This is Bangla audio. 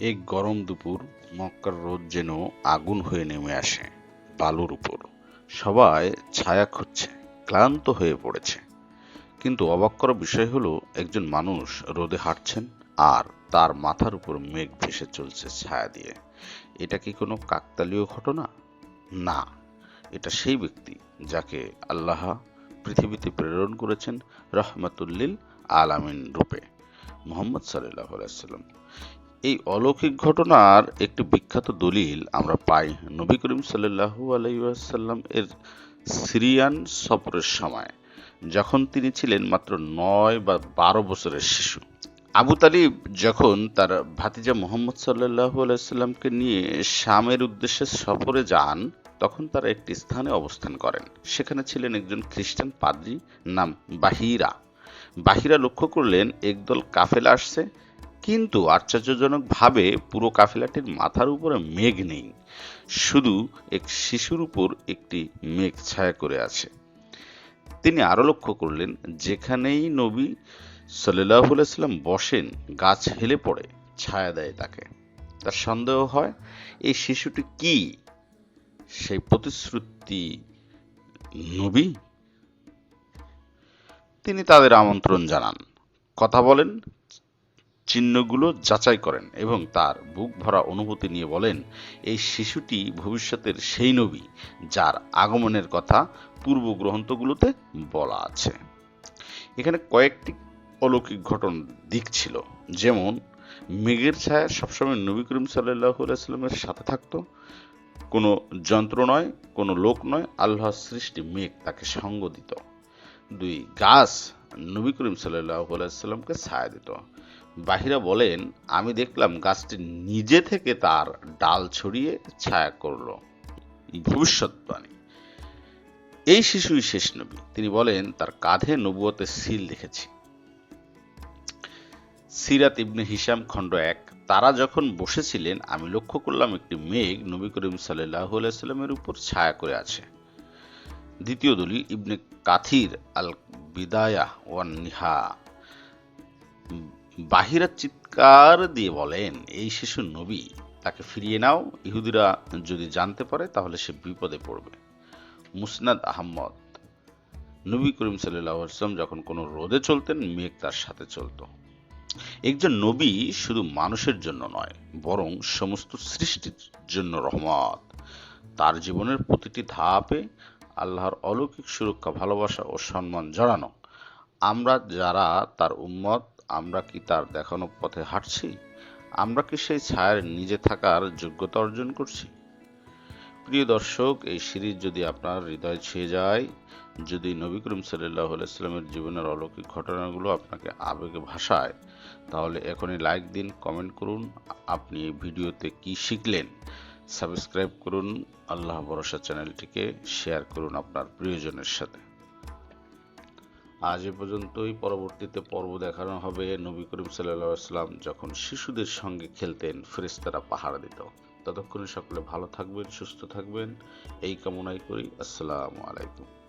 এক গরম দুপুর মক্কার রোদ যেন আগুন হয়ে নেমে আসে বালুর উপর। সবাই ছায়া খুঁজছে, ক্লান্ত হয়ে পড়েছে। কিন্তু অবাক করা বিষয় হলো, একজন মানুষ রোদে হাঁটছেন আর তার মাথার উপর মেঘ ভেসে চলছে ছায়া দিয়ে। এটা কি কোনো কাকতালীয় ঘটনা? না, এটা সেই ব্যক্তি যাকে আল্লাহ পৃথিবীতে প্রেরণ করেছেন রহমাতুল্লিল আলামিন রূপে, মোহাম্মদ সাল্লাহ আলাইসাল্লাম এই অলৌকিক ঘটনার একটি বিখ্যাত দলিল আমরা পাই। নবী করিম সাল্লাহু আলাইসাল্লাম এর সিরিয়ান সফরের সময়, যখন তিনি ছিলেন মাত্র নয় বা বারো বছরের শিশু। আবু তালিব যখন তার ভাতিজা মোহাম্মদ সাল্লাহু আলাইসাল্লামকে নিয়ে শামের উদ্দেশ্যে সফরে যান, তখন তারা একটি স্থানে অবস্থান করেন। সেখানে ছিলেন একজন খ্রিস্টান পাদ্রী নাম বাহিরা। বাহিরা লক্ষ্য করলেন, একদল কাফেলা আসছে কিন্তু আশ্চর্যজনকভাবে পুরো কাফেলাটির মাথার উপরে মেঘ নেই। শুধু এক শিশুর উপর একটি মেঘ ছায়া করে আছে। তিনি আরও লক্ষ্য করলেন, যেখানেই নবী সাল্লাহ সাল্লাম বসেন, গাছ হেলে পড়ে, ছায়া দেয় তাকে। তার সন্দেহ হয়, এই শিশুটি কি? সেই প্রতিশ্রুতি নবী? তিনি তাদের আমন্ত্রণ জানান। কথা বলেন চিহ্নগুলো যাচাই করেন এবং তার বুক ভরা অনুভূতি নিয়ে বলেন, এই শিশুটি ভবিষ্যতের সেই নবী যার আগমনের কথা পূর্ব গ্রন্থগুলোতে বলা আছে। এখানে কয়েকটি অলৌকিক ঘটন দিক ছিল। যেমন, মেঘের ছায়া সবসময় নবী করিম সাল্লাহ সাল্লামের সাথে থাকতো। কোনো যন্ত্র নয়, কোনো লোক নয় আল্লাহর সৃষ্টি মেঘ তাকে সঙ্গ দিত। দুই গাছ নবী করিম সাল্লাহ সাল্লামকে ছায়া দিত। বাহিরা বলেন, আমি দেখলাম গাছটি নিজে থেকে তার ডাল ছড়িয়ে ছায়া করল। ভবিষ্যৎবাণী। এই শিশুই শেষ নবী। তিনি বলেন, তার কাঁধে নবুয়তের সিল দেখেছি। সিরাত ইবনে হিসাম খণ্ড এক, তারা যখন বসেছিলেন, আমি লক্ষ্য করলাম একটি মেঘ নবী করিম সাল্লাহ সাল্লামের উপর ছায়া করে আছে। দ্বিতীয় দলিল, ইবনে কাথির আল বিদায়া ওয়ান নিহা বাহিরা চিৎকার দিয়ে বলেন, এই শিশু নবী, তাকে ফিরিয়ে নাও। ইহুদিরা যদি জানতে পারে, তাহলে সে বিপদে পড়বে। মুসনাদ আহমদ, নবী করিম সাল্লাম যখন কোনো রোদে চলতেন, মেঘ তার সাথে চলত। একজন নবী শুধু মানুষের জন্য নয়, বরং সমস্ত সৃষ্টির জন্য রহমত। তার জীবনের প্রতিটি ধাপে আল্লাহর অলৌকিক সুরক্ষা, ভালোবাসা ও সম্মান জড়ানো। আমরা যারা তার উম্মত আমরা কি তার দেখানো পথে হাঁটছি? আমরা কি সেই ছায়ার নিজে থাকার যোগ্যতা অর্জন করছি? প্রিয় দর্শক, এই সিরিজ যদি আপনার হৃদয় ছুঁয়ে যায়, যদি নবী করিম সাল্লাহ আলাইস্লামের জীবনের অলৌকিক ঘটনাগুলো আপনাকে আবেগে ভাষায় তাহলে এখনই লাইক দিন, কমেন্ট করুন। আপনি এই ভিডিওতে কি শিখলেন? সাবস্ক্রাইব করুন। আল্লাহ ভরসা চ্যানেলটিকে শেয়ার করুন আপনার প্রিয়জনের সাথে। আজ এ পর্যন্তই। পরবর্তীতে পর্ব দেখানো হবে নবী করিম সাল্লাম যখন শিশুদের সঙ্গে খেলতেন ফেরেস্তারা পাহারা দিত। ততক্ষণে সকলে ভালো থাকবেন, সুস্থ থাকবেন। এই কামনাই করি। আসসালামু আলাইকুম।